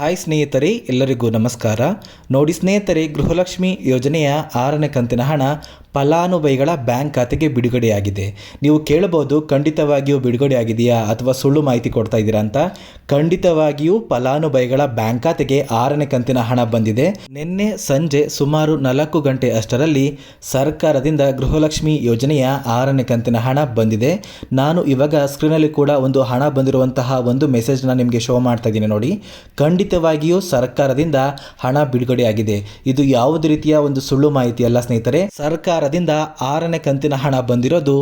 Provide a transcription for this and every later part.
Hi ಸ್ನೇಹಿತರೆ, ಎಲ್ಲರಿಗೂ ನಮಸ್ಕಾರ. ನೋಡಿ ಸ್ನೇಹಿತರೆ, ಗೃಹಲಕ್ಷ್ಮಿ ಯೋಜನೆಯ ಆರನೇ ಕಂತಿನ ಹಣ ಫಲಾನುಭವಿಗಳ ಬ್ಯಾಂಕ್ ಖಾತೆಗೆ ಬಿಡುಗಡೆಯಾಗಿದೆ. ನೀವು ಕೇಳಬಹುದು, ಖಂಡಿತವಾಗಿಯೂ ಬಿಡುಗಡೆಯಾಗಿದೆಯಾ ಅಥವಾ ಸುಳ್ಳು ಮಾಹಿತಿ ಕೊಡ್ತಾ ಇದ್ದೀರಾ ಅಂತ. ಖಂಡಿತವಾಗಿಯೂ ಫಲಾನುಭವಿಗಳ ಬ್ಯಾಂಕ್ ಖಾತೆಗೆ ಆರನೇ ಕಂತಿನ ಹಣ ಬಂದಿದೆ. ನಿನ್ನೆ ಸಂಜೆ ಸುಮಾರು ನಾಲ್ಕು ಗಂಟೆ ಅಷ್ಟರಲ್ಲಿ ಸರ್ಕಾರದಿಂದ ಗೃಹಲಕ್ಷ್ಮಿ ಯೋಜನೆಯ ಆರನೇ ಕಂತಿನ ಹಣ ಬಂದಿದೆ. ನಾನು ಇವಾಗ ಸ್ಕ್ರೀನಲ್ಲಿ ಕೂಡ ಒಂದು ಹಣ ಬಂದಿರುವಂತಹ ಒಂದು ಮೆಸೇಜ್ನ ನಿಮಗೆ ಶೋ ಮಾಡ್ತಾ ಇದ್ದೀನಿ ನೋಡಿ. ಖಂಡಿತವಾಗಿಯೂ ಸರ್ಕಾರದಿಂದ ಹಣ ಬಿಡುಗಡೆಯಾಗಿದೆ. ಇದು ಯಾವುದೇ ರೀತಿಯ ಒಂದು ಸುಳ್ಳು ಮಾಹಿತಿ ಅಲ್ಲ ಸ್ನೇಹಿತರೆ. ಸರ್ಕಾರದಿಂದ ಆರನೇ ಕಂತಿನ ಹಣ ಬಂದಿರೋದು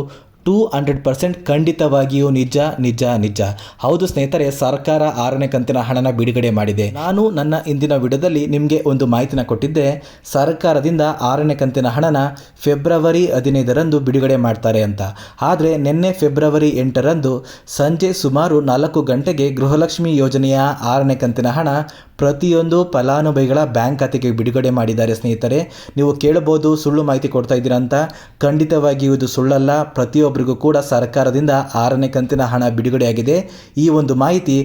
ಟೂ ಹಂಡ್ರೆಡ್ ಪರ್ಸೆಂಟ್ ಖಂಡಿತವಾಗಿಯೂ ನಿಜ ನಿಜ ನಿಜ. ಹೌದು ಸ್ನೇಹಿತರೆ, ಸರ್ಕಾರ ಆರನೇ ಕಂತಿನ ಹಣನ ಬಿಡುಗಡೆ ಮಾಡಿದೆ. ನಾನು ನನ್ನ ಇಂದಿನ ವಿಡಿಯೋದಲ್ಲಿ ನಿಮಗೆ ಒಂದು ಮಾಹಿತಿನ ಕೊಟ್ಟಿದ್ದೆ. ಸರ್ಕಾರದಿಂದ ಆರನೇ ಕಂತಿನ ಹಣನ ಫೆಬ್ರವರಿ ಹದಿನೈದರಂದು ಬಿಡುಗಡೆ ಮಾಡ್ತಾರೆ ಅಂತ. ಆದರೆ ನಿನ್ನೆ ಫೆಬ್ರವರಿ ಎಂಟರಂದು ಸಂಜೆ ಸುಮಾರು ನಾಲ್ಕು ಗಂಟೆಗೆ ಗೃಹಲಕ್ಷ್ಮಿ ಯೋಜನೆಯ ಆರನೇ ಕಂತಿನ ಹಣ ಪ್ರತಿಯೊಂದು ಫಲಾನುಭವಿಗಳ ಬ್ಯಾಂಕ್ ಖಾತೆಗೆ ಬಿಡುಗಡೆ ಮಾಡಿದ್ದಾರೆ ಸ್ನೇಹಿತರೆ. ನೀವು ಕೇಳಬಹುದು, ಸುಳ್ಳು ಮಾಹಿತಿ ಕೊಡ್ತಾ ಇದ್ದೀರಾ ಅಂತ. ಖಂಡಿತವಾಗಿಯೂ ಇದು ಸುಳ್ಳಲ್ಲ. ಪ್ರತಿಯೊಬ್ಬರಿಗೂ ಕೂಡ ಸರ್ಕಾರದಿಂದ ಆರನೇ ಕಂತಿನ ಹಣ ಬಿಡುಗಡೆಯಾಗಿದೆ. ಈ ಒಂದು ಮಾಹಿತಿ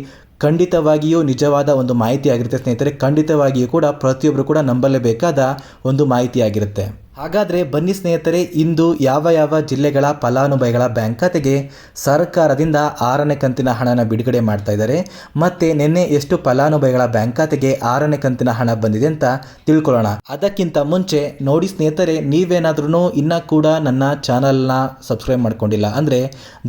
ಖಂಡಿತವಾಗಿಯೂ ನಿಜವಾದ ಒಂದು ಮಾಹಿತಿ ಆಗಿರುತ್ತೆ ಸ್ನೇಹಿತರೆ. ಖಂಡಿತವಾಗಿಯೂ ಕೂಡ ಪ್ರತಿಯೊಬ್ಬರು ಕೂಡ ನಂಬಲೇಬೇಕಾದ ಒಂದು ಮಾಹಿತಿ ಆಗಿರುತ್ತೆ ಹಾಗಾದರೆ ಬನ್ನಿ ಸ್ನೇಹಿತರೆ, ಇಂದು ಯಾವ ಯಾವ ಜಿಲ್ಲೆಗಳ ಫಲಾನುಭವಿಗಳ ಬ್ಯಾಂಕ್ ಖಾತೆಗೆ ಸರ್ಕಾರದಿಂದ ಆರನೇ ಕಂತಿನ ಹಣನ ಬಿಡುಗಡೆ ಮಾಡ್ತಾ ಇದ್ದಾರೆ, ಮತ್ತು ನಿನ್ನೆ ಎಷ್ಟು ಫಲಾನುಭವಿಗಳ ಬ್ಯಾಂಕ್ ಖಾತೆಗೆ ಆರನೇ ಕಂತಿನ ಹಣ ಬಂದಿದೆ ಅಂತ ತಿಳ್ಕೊಳ್ಳೋಣ. ಅದಕ್ಕಿಂತ ಮುಂಚೆ ನೋಡಿ ಸ್ನೇಹಿತರೆ ನೀವೇನಾದ್ರೂ ಇನ್ನೂ ಕೂಡ ನನ್ನ ಚಾನಲ್ನ ಸಬ್ಸ್ಕ್ರೈಬ್ ಮಾಡ್ಕೊಂಡಿಲ್ಲ ಅಂದರೆ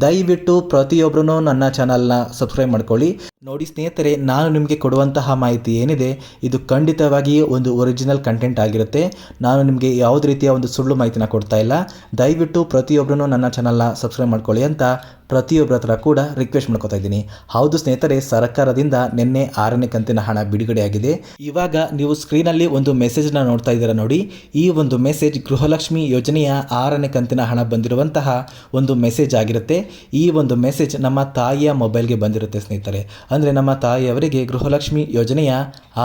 ದಯವಿಟ್ಟು ಪ್ರತಿಯೊಬ್ಬರೂ ನನ್ನ ಚಾನಲ್ನ ಸಬ್ಸ್ಕ್ರೈಬ್ ಮಾಡ್ಕೊಳ್ಳಿ. ನೋಡಿ ಸ್ನೇಹಿತರೆ, ನಾನು ನಿಮಗೆ ಕೊಡುವಂತಹ ಮಾಹಿತಿ ಏನಿದೆ, ಇದು ಖಂಡಿತವಾಗಿ ಒಂದು ಒರಿಜಿನಲ್ ಕಂಟೆಂಟ್ ಆಗಿರುತ್ತೆ. ನಾನು ನಿಮಗೆ ಯಾವುದೇ ರೀತಿಯ ಒಂದು ಸುಳ್ಳು ಮಾಹಿತಿನ ಕೊಡ್ತಾ ಇಲ್ಲ. ದಯವಿಟ್ಟು ಪ್ರತಿಯೊಬ್ಬರೂ ನನ್ನ ಚಾನಲ್ನ ಸಬ್ಸ್ಕ್ರೈಬ್ ಮಾಡ್ಕೊಳ್ಳಿ ಅಂತ ಪ್ರತಿಯೊಬ್ಬರ ಹತ್ರ ಕೂಡ ರಿಕ್ವೆಸ್ಟ್ ಮಾಡ್ಕೋತಾ ಇದ್ದೀನಿ. ಹೌದು ಸ್ನೇಹಿತರೆ, ಸರ್ಕಾರದಿಂದ ನಿನ್ನೆ ಆರನೇ ಕಂತಿನ ಹಣ ಬಿಡುಗಡೆಯಾಗಿದೆ. ಇವಾಗ ನೀವು ಸ್ಕ್ರೀನಲ್ಲಿ ಒಂದು ಮೆಸೇಜ್ನ ನೋಡ್ತಾ ಇದ್ದೀರಾ ನೋಡಿ. ಈ ಒಂದು ಮೆಸೇಜ್ ಗೃಹಲಕ್ಷ್ಮಿ ಯೋಜನೆಯ ಆರನೇ ಕಂತಿನ ಹಣ ಬಂದಿರುವಂತಹ ಒಂದು ಮೆಸೇಜ್ ಆಗಿರುತ್ತೆ. ಈ ಒಂದು ಮೆಸೇಜ್ ನಮ್ಮ ತಾಯಿಯ ಮೊಬೈಲ್ಗೆ ಬಂದಿರುತ್ತೆ ಸ್ನೇಹಿತರೆ. ಅಂದರೆ ನಮ್ಮ ತಾಯಿಯವರಿಗೆ ಗೃಹಲಕ್ಷ್ಮಿ ಯೋಜನೆಯ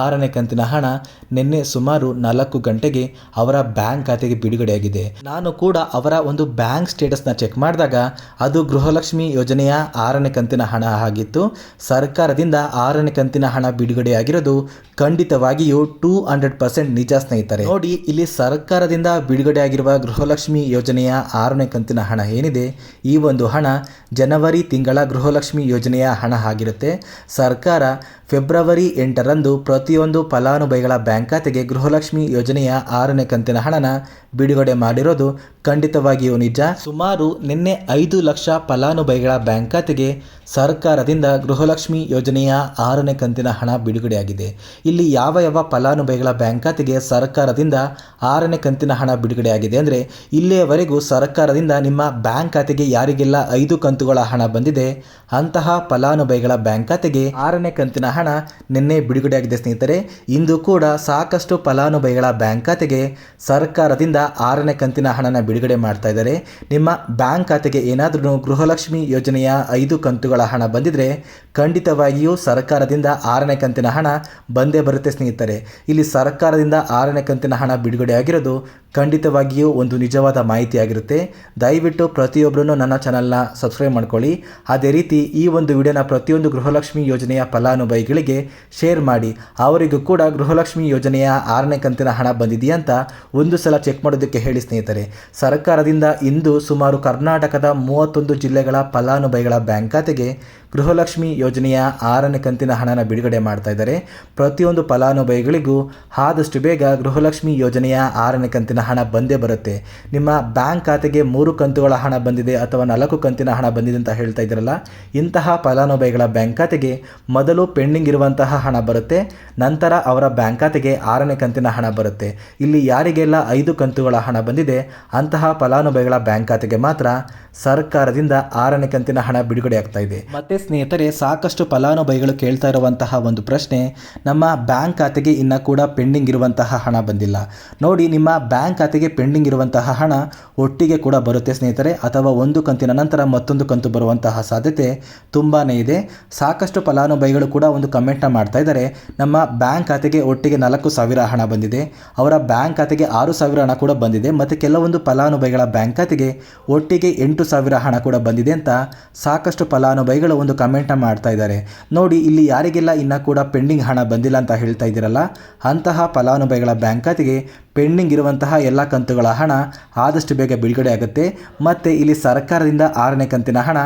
ಆರನೇ ಕಂತಿನ ಹಣ ನಿನ್ನೆ ಸುಮಾರು ನಾಲ್ಕು ಗಂಟೆಗೆ ಅವರ ಬ್ಯಾಂಕ್ ಖಾತೆಗೆ ಬಿಡುಗಡೆಯಾಗಿದೆ. ನಾನು ಕೂಡ ಅವರ ಒಂದು ಬ್ಯಾಂಕ್ ಸ್ಟೇಟಸ್ನ ಚೆಕ್ ಮಾಡಿದಾಗ ಅದು ಗೃಹಲಕ್ಷ್ಮಿ ಯೋಜನೆಯ ಆರನೇ ಕಂತಿನ ಹಣ ಆಗಿತ್ತು. ಸರ್ಕಾರದಿಂದ ಆರನೇ ಕಂತಿನ ಹಣ ಬಿಡುಗಡೆಯಾಗಿರೋದು ಖಂಡಿತವಾಗಿಯೂ ಟೂ ಹಂಡ್ರೆಡ್ ಪರ್ಸೆಂಟ್ ನಿಜ ಸ್ನೇಹಿತರೆ. ನೋಡಿ, ಇಲ್ಲಿ ಸರ್ಕಾರದಿಂದ ಬಿಡುಗಡೆಯಾಗಿರುವ ಗೃಹಲಕ್ಷ್ಮಿ ಯೋಜನೆಯ ಆರನೇ ಕಂತಿನ ಹಣ ಏನಿದೆ? ಈ ಒಂದು ಹಣ ಜನವರಿ ತಿಂಗಳ ಗೃಹಲಕ್ಷ್ಮಿ ಯೋಜನೆಯ ಹಣ ಆಗಿರುತ್ತೆ. ಸರ್ಕಾರ ಫೆಬ್ರವರಿ ಎಂಟರಂದು ಪ್ರತಿಯೊಂದು ಫಲಾನುಭವಿಗಳ ಬ್ಯಾಂಕ್ ಖಾತೆಗೆ ಗೃಹಲಕ್ಷ್ಮಿ ಯೋಜನೆಯ ಆರನೇ ಕಂತಿನ ಹಣನ ಬಿಡುಗಡೆ ಮಾಡಿರೋದು ಖಂಡಿತವಾಗಿಯೂ ನಿಜ. ಸುಮಾರು ನಿನ್ನೆ ಐದು ಲಕ್ಷ ಫಲಾನುಭವಿಗಳ ಬ್ಯಾಂಕ್ ಖಾತೆಗೆ ಸರ್ಕಾರದಿಂದ ಗೃಹಲಕ್ಷ್ಮಿ ಯೋಜನೆಯ ಆರನೇ ಕಂತಿನ ಹಣ ಬಿಡುಗಡೆಯಾಗಿದೆ. ಇಲ್ಲಿ ಯಾವ ಯಾವ ಫಲಾನುಭವಿಗಳ ಬ್ಯಾಂಕ್ ಖಾತೆಗೆ ಸರ್ಕಾರದಿಂದ ಆರನೇ ಕಂತಿನ ಹಣ ಬಿಡುಗಡೆಯಾಗಿದೆ ಅಂದರೆ, ಇಲ್ಲಿಯವರೆಗೂ ಸರ್ಕಾರದಿಂದ ನಿಮ್ಮ ಬ್ಯಾಂಕ್ ಖಾತೆಗೆ ಯಾರಿಗೆಲ್ಲ ಐದು ಕಂತುಗಳ ಹಣ ಬಂದಿದೆ, ಅಂತಹ ಫಲಾನುಭವಿಗಳ ಬ್ಯಾಂಕ್ ಖಾತೆಗೆ ಆರನೇ ಕಂತಿನ ಹಣ ನಿನ್ನೆ ಬಿಡುಗಡೆಯಾಗಿದೆ ಸ್ನೇಹಿತರೆ. ಇಂದು ಕೂಡ ಸಾಕಷ್ಟು ಫಲಾನುಭವಿಗಳ ಬ್ಯಾಂಕ್ ಖಾತೆಗೆ ಸರ್ಕಾರದಿಂದ ಆರನೇ ಕಂತಿನ ಹಣನ ಬಿಡುಗಡೆ ಮಾಡ್ತಾ ಇದ್ದಾರೆ. ನಿಮ್ಮ ಬ್ಯಾಂಕ್ ಖಾತೆಗೆ ಏನಾದರೂ ಗೃಹಲಕ್ಷ್ಮಿ ಯೋಜನೆಯ ಐದು ಕಂತುಗಳ ಹಣ ಬಂದಿದ್ರೆ ಖಂಡಿತವಾಗಿಯೂ ಸರ್ಕಾರದಿಂದ ಆರನೇ ಕಂತಿನ ಹಣ ಬಂದೇ ಬರುತ್ತೆ ಸ್ನೇಹಿತರೆ. ಇಲ್ಲಿ ಸರ್ಕಾರದಿಂದ ಆರನೇ ಕಂತಿನ ಹಣ ಬಿಡುಗಡೆ ಆಗಿರೋದು ಖಂಡಿತವಾಗಿಯೂ ಒಂದು ನಿಜವಾದ ಮಾಹಿತಿ ಆಗಿರುತ್ತೆ ದಯವಿಟ್ಟು ಪ್ರತಿಯೊಬ್ಬರೂ ನನ್ನ ಚಾನಲ್ನ ಸಬ್ಸ್ಕ್ರೈಬ್ ಮಾಡ್ಕೊಳ್ಳಿ. ಅದೇ ರೀತಿ ಈ ಒಂದು ವಿಡಿಯೋನ ಪ್ರತಿಯೊಂದು ಗೃಹಲಕ್ಷ್ಮಿ ಯೋಜನೆಯ ಫಲಾನುಭವಿಗಳಿಗೆ ಶೇರ್ ಮಾಡಿ, ಅವರಿಗೂ ಕೂಡ ಗೃಹಲಕ್ಷ್ಮಿ ಯೋಜನೆಯ ಆರನೇ ಕಂತಿನ ಹಣ ಬಂದಿದೆಯಾ ಅಂತ ಒಂದು ಸಲ ಚೆಕ್ ಮಾಡೋದಕ್ಕೆ ಹೇಳಿ ಸ್ನೇಹಿತರೆ. ಸರ್ಕಾರದಿಂದ ಇಂದು ಸುಮಾರು ಕರ್ನಾಟಕದ ಮೂವತ್ತೊಂದು ಜಿಲ್ಲೆಗಳ ಫಲಾನುಭವಿಗಳ ಬ್ಯಾಂಕ್ ಖಾತೆಗೆ ಗೃಹಲಕ್ಷ್ಮಿ ಯೋಜನೆಯ ಆರನೇ ಕಂತಿನ ಹಣನ ಬಿಡುಗಡೆ ಮಾಡ್ತಾ ಇದ್ದಾರೆ. ಪ್ರತಿಯೊಂದು ಫಲಾನುಭವಿಗಳಿಗೂ ಆದಷ್ಟು ಬೇಗ ಗೃಹಲಕ್ಷ್ಮಿ ಯೋಜನೆಯ ಆರನೇ ಕಂತಿನ ಹಣ ಬಂದೇ ಬರುತ್ತೆ. ನಿಮ್ಮ ಬ್ಯಾಂಕ್ ಖಾತೆಗೆ ಮೂರು ಕಂತುಗಳ ಹಣ ಬಂದಿದೆ ಅಥವಾ ನಾಲ್ಕು ಕಂತಿನ ಹಣ ಬಂದಿದೆ ಅಂತ ಹೇಳ್ತಾ ಇದ್ದೀರಲ್ಲ, ಇಂತಹ ಫಲಾನುಭವಿಗಳ ಬ್ಯಾಂಕ್ ಖಾತೆಗೆ ಮೊದಲು ಪೆಂಡಿಂಗ್ ಇರುವಂತಹ ಹಣ ಬರುತ್ತೆ. ನಂತರ ಅವರ ಬ್ಯಾಂಕ್ ಖಾತೆಗೆ ಆರನೇ ಕಂತಿನ ಹಣ ಬರುತ್ತೆ. ಇಲ್ಲಿ ಯಾರಿಗೆಲ್ಲ ಐದು ಕಂತುಗಳ ಹಣ ಬಂದಿದೆ, ಅಂತಹ ಫಲಾನುಭವಿಗಳ ಬ್ಯಾಂಕ್ ಖಾತೆಗೆ ಮಾತ್ರ ಸರ್ಕಾರದಿಂದ ಆರನೇ ಕಂತಿನ ಹಣ ಬಿಡುಗಡೆ ಆಗ್ತಾ ಇದೆ. ಮತ್ತೆ ಸ್ನೇಹಿತರೆ, ಸಾಕಷ್ಟು ಫಲಾನುಭವಿಗಳು ಕೇಳ್ತಾ ಇರುವಂತಹ ಒಂದು ಪ್ರಶ್ನೆ, ನಮ್ಮ ಬ್ಯಾಂಕ್ ಖಾತೆಗೆ ಇನ್ನು ಕೂಡ ಪೆಂಡಿಂಗ್ ಇರುವಂತಹ ಹಣ ಬಂದಿಲ್ಲ. ನೋಡಿ, ನಿಮ್ಮ ಬ್ಯಾಂಕ್ ಖಾತೆಗೆ ಪೆಂಡಿಂಗ್ ಇರುವಂತಹ ಹಣ ಒಟ್ಟಿಗೆ ಕೂಡ ಬರುತ್ತೆ ಸ್ನೇಹಿತರೆ, ಅಥವಾ ಒಂದು ಕಂತಿನ ನಂತರ ಮತ್ತೊಂದು ಕಂತು ಬರುವಂತಹ ಸಾಧ್ಯತೆ ತುಂಬಾ ಇದೆ. ಸಾಕಷ್ಟು ಫಲಾನುಭವಿಗಳು ಕೂಡ ಒಂದು ಕಮೆಂಟ್ನ ಮಾಡ್ತಾ ಇದ್ದಾರೆ, ನಮ್ಮ ಬ್ಯಾಂಕ್ ಖಾತೆಗೆ ಒಟ್ಟಿಗೆ ನಾಲ್ಕು ಸಾವಿರ ಹಣ ಬಂದಿದೆ, ಅವರ ಬ್ಯಾಂಕ್ ಖಾತೆಗೆ ಆರು ಸಾವಿರ ಹಣ ಕೂಡ ಬಂದಿದೆ, ಮತ್ತು ಕೆಲವೊಂದು ಫಲಾನುಭವಿಗಳ ಬ್ಯಾಂಕ್ ಖಾತೆಗೆ ಒಟ್ಟಿಗೆ ಎಂಟು ಸಾವಿರ ಹಣ ಕೂಡ ಬಂದಿದೆ ಅಂತ ಸಾಕಷ್ಟು ಫಲಾನುಭವಿಗಳು ಒಂದು ಕಮೆಂಟ್ನ ಮಾಡ್ತಾ ಇದ್ದಾರೆ. ನೋಡಿ, ಇಲ್ಲಿ ಯಾರಿಗೆಲ್ಲ ಇನ್ನೂ ಕೂಡ ಪೆಂಡಿಂಗ್ ಹಣ ಬಂದಿಲ್ಲ ಅಂತ ಹೇಳ್ತಾ ಇದ್ದೀರಲ್ಲ, ಅಂತಹ ಫಲಾನುಭವಿಗಳ ಬ್ಯಾಂಕ್ ಖಾತೆಗೆ ಪೆಂಡಿಂಗ್ ಇರುವಂತಹ ಎಲ್ಲ ಕಂತುಗಳ ಹಣ ಆದಷ್ಟು ಬೇಗ ಬಿಡುಗಡೆ ಆಗುತ್ತೆ. ಮತ್ತು ಇಲ್ಲಿ ಸರ್ಕಾರದಿಂದ ಆರನೇ ಕಂತಿನ ಹಣ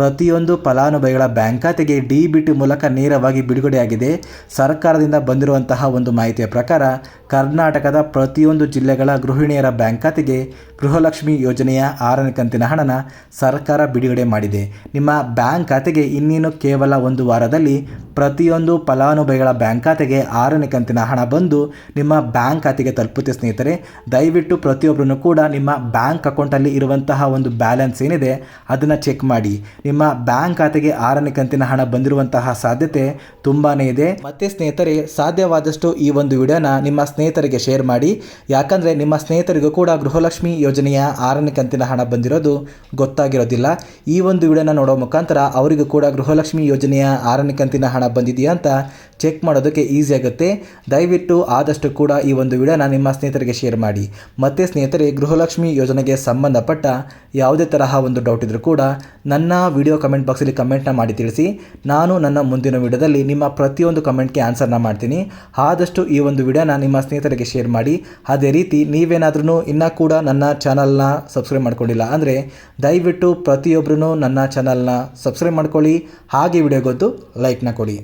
ಪ್ರತಿಯೊಂದು ಫಲಾನುಭವಿಗಳ ಬ್ಯಾಂಕ್ ಖಾತೆಗೆ ಡಿ ಮೂಲಕ ನೇರವಾಗಿ ಬಿಡುಗಡೆಯಾಗಿದೆ. ಸರ್ಕಾರದಿಂದ ಬಂದಿರುವಂತಹ ಒಂದು ಮಾಹಿತಿಯ ಪ್ರಕಾರ, ಕರ್ನಾಟಕದ ಪ್ರತಿಯೊಂದು ಜಿಲ್ಲೆಗಳ ಗೃಹಿಣಿಯರ ಬ್ಯಾಂಕ್ ಖಾತೆಗೆ ಗೃಹಲಕ್ಷ್ಮಿ ಯೋಜನೆಯ ಆರನೇ ಕಂತಿನ ಹಣನ ಸರ್ಕಾರ ಬಿಡುಗಡೆ ಮಾಡಿದೆ. ನಿಮ್ಮ ಬ್ಯಾಂಕ್ ಖಾತೆಗೆ ಇನ್ನೇನು ಕೇವಲ ಒಂದು ವಾರದಲ್ಲಿ ಪ್ರತಿಯೊಂದು ಫಲಾನುಭವಿಗಳ ಬ್ಯಾಂಕ್ ಖಾತೆಗೆ ಆರನೇ ಕಂತಿನ ಹಣ ಬಂದು ನಿಮ್ಮ ಬ್ಯಾಂಕ್ ಖಾತೆಗೆ ತಲುಪುತ್ತೆ ಸ್ನೇಹಿತರೆ, ದಯವಿಟ್ಟು ಪ್ರತಿಯೊಬ್ಬರೂ ಕೂಡ ನಿಮ್ಮ ಬ್ಯಾಂಕ್ ಅಕೌಂಟಲ್ಲಿ ಇರುವಂತಹ ಒಂದು ಬ್ಯಾಲೆನ್ಸ್ ಏನಿದೆ ಅದನ್ನು ಚೆಕ್ ಮಾಡಿ. ನಿಮ್ಮ ಬ್ಯಾಂಕ್ ಖಾತೆಗೆ ಆರನೇ ಕಂತಿನ ಹಣ ಬಂದಿರುವಂತಹ ಸಾಧ್ಯತೆ ತುಂಬಾ ಇದೆ. ಮತ್ತೆ ಸ್ನೇಹಿತರೆ, ಸಾಧ್ಯವಾದಷ್ಟು ಈ ಒಂದು ವಿಡಿಯೋನ ನಿಮ್ಮ ಸ್ನೇಹಿತರಿಗೆ ಶೇರ್ ಮಾಡಿ. ಯಾಕಂದರೆ ನಿಮ್ಮ ಸ್ನೇಹಿತರಿಗೂ ಕೂಡ ಗೃಹಲಕ್ಷ್ಮಿ ಯೋಜನೆಯ ಆರನೇ ಕಂತಿನ ಹಣ ಬಂದಿರೋದು ಗೊತ್ತಾಗಿರೋದಿಲ್ಲ. ಈ ಒಂದು ವಿಡಿಯೋನ ನೋಡೋ ಮುಖಾಂತರ ಅವರಿಗೂ ಕೂಡ ಗೃಹಲಕ್ಷ್ಮಿ ಯೋಜನೆಯ ಆರನೇ ಕಂತಿನ ಹಣ ಬಂದಿದೆಯಾ ಅಂತ ಚೆಕ್ ಮಾಡೋದಕ್ಕೆ ಈಸಿ ಆಗುತ್ತೆ. ದಯವಿಟ್ಟು ಆದಷ್ಟು ಕೂಡ ಈ ಒಂದು ವಿಡಿಯೋನ ನಿಮ್ಮ ಸ್ನೇಹಿತರಿಗೆ ಶೇರ್ ಮಾಡಿ. ಮತ್ತೆ ಸ್ನೇಹಿತರೆ, ಗೃಹಲಕ್ಷ್ಮಿ ಯೋಜನೆಗೆ ಸಂಬಂಧಪಟ್ಟ ಯಾವುದೇ ತರಹ ಒಂದು ಡೌಟ್ ಇದ್ದರೂ ಕೂಡ ನನ್ನ ವಿಡಿಯೋ ಕಮೆಂಟ್ ಬಾಕ್ಸಲ್ಲಿ ಕಮೆಂಟ್ನ ಮಾಡಿ ತಿಳಿಸಿ. ನಾನು ನನ್ನ ಮುಂದಿನ ವಿಡಿಯೋದಲ್ಲಿ ನಿಮ್ಮ ಪ್ರತಿಯೊಂದು ಕಮೆಂಟ್ಗೆ ಆನ್ಸರ್ನ ಮಾಡ್ತೀನಿ. ಆದಷ್ಟು ಈ ಒಂದು ವಿಡಿಯೋನ ನಿಮ್ಮ ಸ್ನೇಹಿತರಿಗೆ ಶೇರ್ ಮಾಡಿ. ಅದೇ ರೀತಿ ನೀವೇನಾದ್ರೂ ಇನ್ನೂ ಕೂಡ ನನ್ನ ಚಾನಲ್ನ ಸಬ್ಸ್ಕ್ರೈಬ್ ಮಾಡ್ಕೊಂಡಿಲ್ಲ ಅಂದರೆ ದಯವಿಟ್ಟು ಪ್ರತಿಯೊಬ್ಬರೂ ನನ್ನ ಚಾನಲ್ನ ಸಬ್ಸ್ಕ್ರೈಬ್ ಮಾಡ್ಕೊಳ್ಳಿ. ಹಾಗೆ ವಿಡಿಯೋಗೊದ್ದು ಲೈಕ್ನ ಕೊಡಿ.